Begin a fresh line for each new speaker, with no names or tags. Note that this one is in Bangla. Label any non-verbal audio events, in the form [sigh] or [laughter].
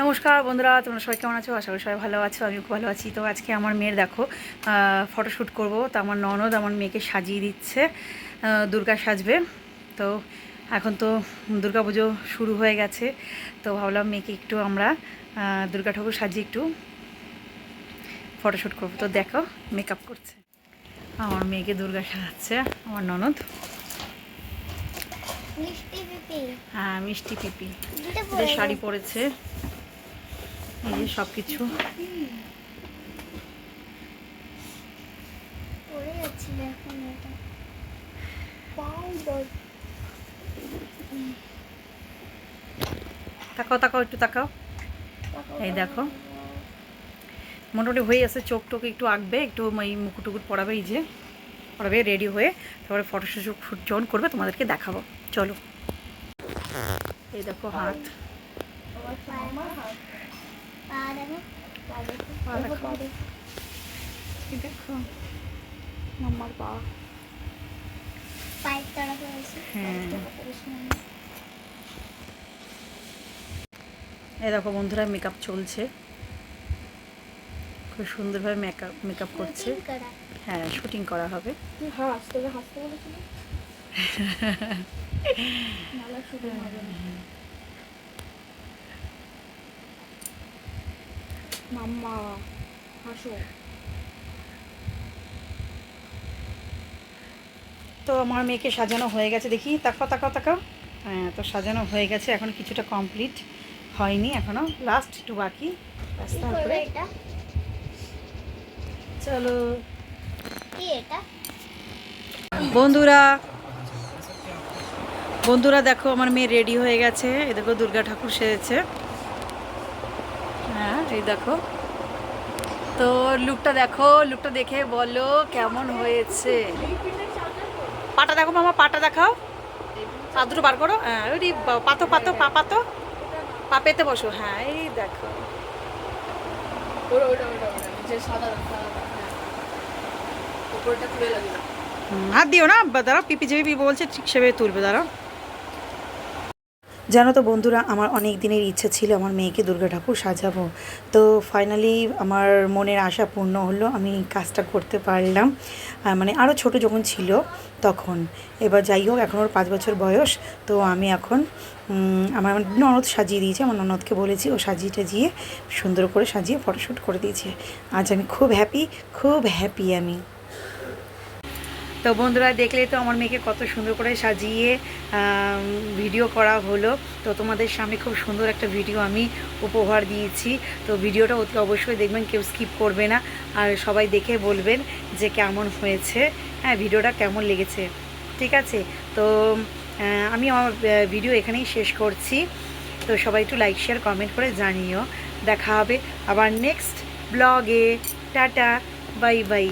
নমস্কার বন্ধুরা তোমরা সবাই কেমন আছো? আশা করি সবাই ভালো আছো আমিও খুব ভালো আছি। তো আজকে আমার মেয়ের দেখো ফটোশ্যুট করব। তো আমার ননদ আমার মেয়েকে সাজিয়ে দিচ্ছে দুর্গা সাজবে। তো এখন তো দুর্গা পুজো শুরু হয়ে গেছে। তো ভাবলাম মেয়েকে একটু আমরা দুর্গা ঠাকুর সাজিয়ে একটু ফটোশ্যুট করব। তো দেখো মেকআপ করছে। আমার মেয়েকে দুর্গা সাজাচ্ছে আমার ননদ। হ্যাঁ মিষ্টি পিপি। শাড়ি পরেছে। এই যে সব কিছু তাকাও তাকাও একটু তাকাও। এই দেখো। মোটামুটি হয়ে আছে চোখ টোক একটু আঁকবে একটু এই মুকুট টুকুট পড়াবে এই যে পড়াবে রেডি হয়ে তারপরে ফটোশ্যুট যখন করবে তোমাদেরকে দেখাবো। চলো। এই দেখো হাত।
দেখো দেখো
পা দেখো। এই দেখো মাম্মার পা
পায়ের তলা করেছি
হ্যাঁ। এই দেখো বন্ধুরা মেকআপ চলছে। খুব সুন্দরভাবে মেকআপ মেকআপ করছে। হ্যাঁ শুটিং করা হবে।
তুই হাসতে বলেছিল [laughs] নালা শুরু হবে মাম্মা হাসো
তো আমার মেয়েকে সাজানো হয়ে গেছে দেখি। তাকাও তাকাও তাকাও। হ্যাঁ তো সাজানো হয়ে গেছে। এখন কিছুটা কমপ্লিট হয়নি এখনও লাস্ট একটু বাকি। তারপরে চলো। বন্ধুরা বন্ধুরা দেখো আমার মেয়ে রেডি হয়ে গেছে। এই দেখো দুর্গা ঠাকুর সেজেছে। এই দেখো। তো লুকটা দেখো লুকটা দেখে বলো কেমন হয়েছে? পাটা দেখো মামা পাটা দেখাও। পা দুটো বার করো। হ্যাঁ ওই পাতো পাতো পা পাতো। পা পেতে বসো। হ্যাঁ এই দেখো।
হ্যাঁ।
হাত দিও না দাঁড়াও পিপি যে বলছে ঠিক সেভাবে তুলবে দাঁড়াও। জানো তো বন্ধুরা, আমার অনেক দিনের ইচ্ছা ছিল আমার মেয়েকে দুর্গা ঠাকুর সাজাবো। তো ফাইনালি আমার মনের আশা পূর্ণ হলো, আমি কাজটা করতে পারলাম। মানে আরও ছোট যখন ছিল তখন। এবার যাই হোক, এখন ওর পাঁচ বছর বয়স, তো আমি এখন আমার ননদ সাজিয়ে দিয়েছে, আমার ননদকে বলেছি ও সাজিয়ে টাজিয়ে সুন্দর করে সাজিয়ে ফটোশ্যুট করে দিয়েছে। আজ আমি খুব হ্যাপি খুব হ্যাপি আমি। তো বন্ধুরা দেখলে তো আমার মেয়েকে কত সুন্দর করে সাজিয়ে ভিডিও করা হলো। তো তোমাদের সামনে খুব সুন্দর একটা ভিডিও আমি উপহার দিয়েছি। তো ভিডিওটা অতি অবশ্যই দেখবেন, কেউ স্কিপ করবে না। আর সবাই দেখে বলবেন যে কেমন হয়েছে। হ্যাঁ ভিডিওটা কেমন লেগেছে। ঠিক আছে? তো আমি আমার ভিডিও এখানেই শেষ করছি। তো সবাই একটু লাইক শেয়ার কমেন্ট করে জানিও। দেখা হবে আবার নেক্সট ব্লগে টাটা বাই বাই